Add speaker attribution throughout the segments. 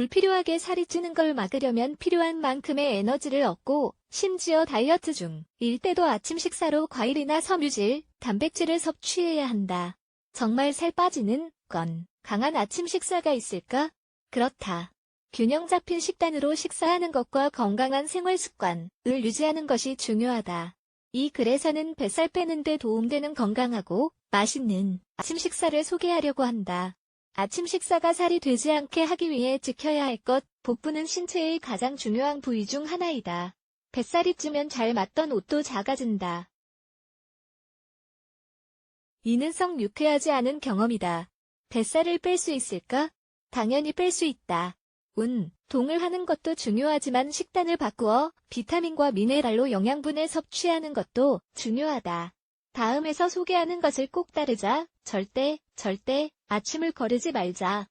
Speaker 1: 불필요하게 살이 찌는 걸 막으려면 필요한 만큼의 에너지를 얻고 심지어 다이어트 중 일 때도 아침 식사로 과일이나 섬유질, 단백질을 섭취해야 한다. 정말 살 빠지는 건 강한 아침 식사가 있을까? 그렇다. 균형 잡힌 식단으로 식사하는 것과 건강한 생활 습관을 유지하는 것이 중요하다. 이 글에서는 뱃살 빼는 데 도움되는 건강하고 맛있는 아침 식사를 소개하려고 한다. 아침 식사가 살이 되지 않게 하기 위해 지켜야 할 것, 복부는 신체의 가장 중요한 부위 중 하나이다. 뱃살이 찌면 잘 맞던 옷도 작아진다. 이는 썩 유쾌하지 않은 경험이다. 뱃살을 뺄 수 있을까? 당연히 뺄 수 있다. 운, 동을 하는 것도 중요하지만 식단을 바꾸어 비타민과 미네랄로 영양분을 섭취하는 것도 중요하다. 다음에서 소개하는 것을 꼭 따르자. 절대, 절대 아침을 거르지 말자.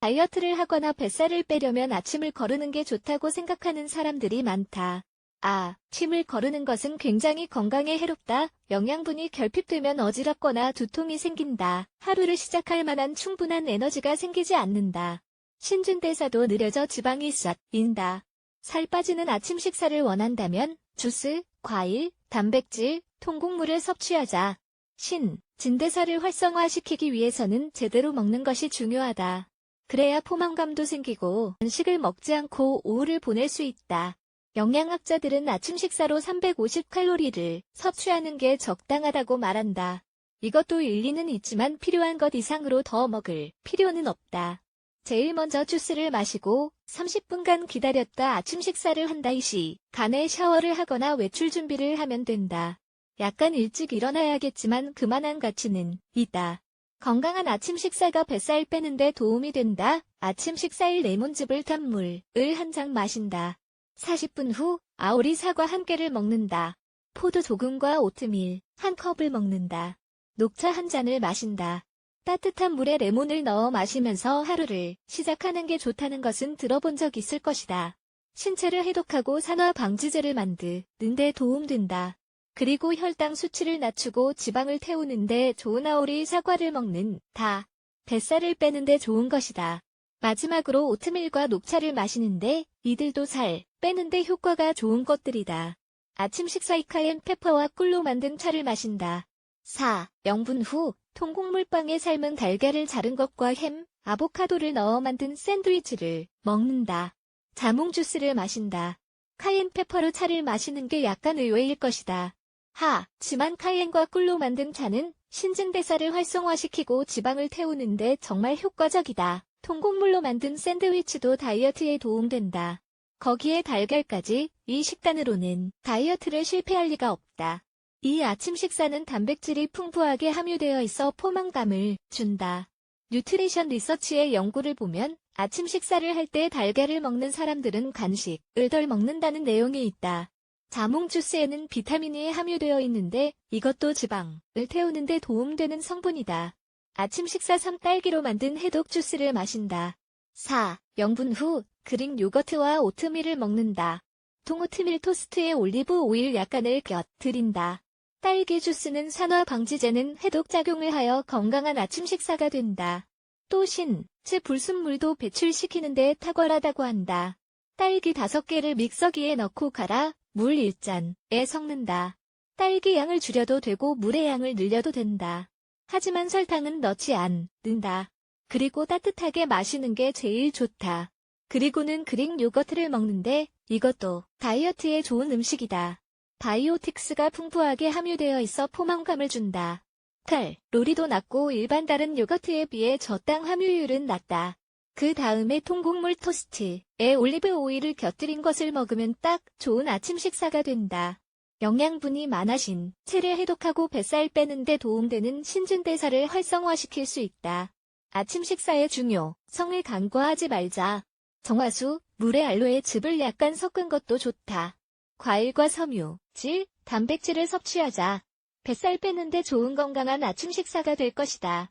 Speaker 1: 다이어트를 하거나 뱃살을 빼려면 아침을 거르는 게 좋다고 생각하는 사람들이 많다. 아, 침을 거르는 것은 굉장히 건강에 해롭다. 영양분이 결핍되면 어지럽거나 두통이 생긴다. 하루를 시작할 만한 충분한 에너지가 생기지 않는다. 신진대사도 느려져 지방이 싹인다. 살 빠지는 아침 식사를 원한다면 주스, 과일, 단백질, 통곡물을 섭취하자. 신, 진대사를 활성화시키기 위해서는 제대로 먹는 것이 중요하다. 그래야 포만감도 생기고 간식을 먹지 않고 오후를 보낼 수 있다. 영양학자들은 아침 식사로 350칼로리를 섭취하는 게 적당하다고 말한다. 이것도 일리는 있지만 필요한 것 이상으로 더 먹을 필요는 없다. 제일 먼저 주스를 마시고 30분간 기다렸다 아침 식사를 한다 이시 간에 샤워를 하거나 외출 준비를 하면 된다. 약간 일찍 일어나야겠지만 그만한 가치는 있다. 건강한 아침 식사가 뱃살 빼는데 도움이 된다. 아침 식사일 레몬즙을 탄 물을 한잔 마신다. 40분 후 아오리 사과 한 개를 먹는다. 포도 조금과 오트밀 한 컵을 먹는다. 녹차 한 잔을 마신다. 따뜻한 물에 레몬을 넣어 마시면서 하루를 시작하는 게 좋다는 것은 들어본 적 있을 것이다. 신체를 해독하고 산화 방지제를 만드는 데 도움된다. 그리고 혈당 수치를 낮추고 지방을 태우는데 좋은 아오리 사과를 먹는 다 뱃살을 빼는데 좋은 것이다. 마지막으로 오트밀과 녹차를 마시는데 이들도 살 빼는데 효과가 좋은 것들이다. 아침 식사 이카엔 페퍼와 꿀로 만든 차를 마신다. 4. 영분 후 통곡물빵에 삶은 달걀을 자른 것과 햄, 아보카도를 넣어 만든 샌드위치를 먹는다. 자몽 주스를 마신다. 카엔 페퍼로 차를 마시는 게 약간 의외일 것이다. 하, 지만 카이엔과 꿀로 만든 차는 신진대사를 활성화시키고 지방을 태우는데 정말 효과적이다. 통곡물로 만든 샌드위치도 다이어트에 도움된다. 거기에 달걀까지 이 식단으로는 다이어트를 실패할 리가 없다. 이 아침 식사는 단백질이 풍부하게 함유되어 있어 포만감을 준다. 뉴트리션 리서치의 연구를 보면 아침 식사를 할 때 달걀을 먹는 사람들은 간식을 덜 먹는다는 내용이 있다. 자몽 주스에는 비타민이 함유되어 있는데 이것도 지방을 태우는 데 도움되는 성분이다. 아침 식사 3딸기로 만든 해독 주스를 마신다. 4. 영분 후 그릭 요거트와 오트밀을 먹는다. 통오트밀 토스트에 올리브 오일 약간을 곁들인다. 딸기 주스는 산화 방지제는 해독 작용을 하여 건강한 아침 식사가 된다. 또 신, 즈 불순물도 배출시키는데 탁월하다고 한다. 딸기 5개를 믹서기에 넣고 갈아 물 1잔에 섞는다. 딸기 양을 줄여도 되고 물의 양을 늘려도 된다. 하지만 설탕은 넣지 않는다. 그리고 따뜻하게 마시는 게 제일 좋다. 그리고는 그릭 요거트를 먹는데 이것도 다이어트에 좋은 음식이다. 바이오틱스가 풍부하게 함유되어 있어 포만감을 준다. 칼, 로리도 낮고 일반 다른 요거트에 비해 저당 함유율은 낮다. 그 다음에 통곡물 토스트에 올리브 오일을 곁들인 것을 먹으면 딱 좋은 아침 식사가 된다. 영양분이 많아신 체를 해독하고 뱃살 빼는데 도움되는 신진대사를 활성화시킬 수 있다. 아침 식사의 중요, 성을 간과하지 말자. 정화수, 물에 알로에 즙을 약간 섞은 것도 좋다. 과일과 섬유, 질, 단백질을 섭취하자. 뱃살 빼는데 좋은 건강한 아침 식사가 될 것이다.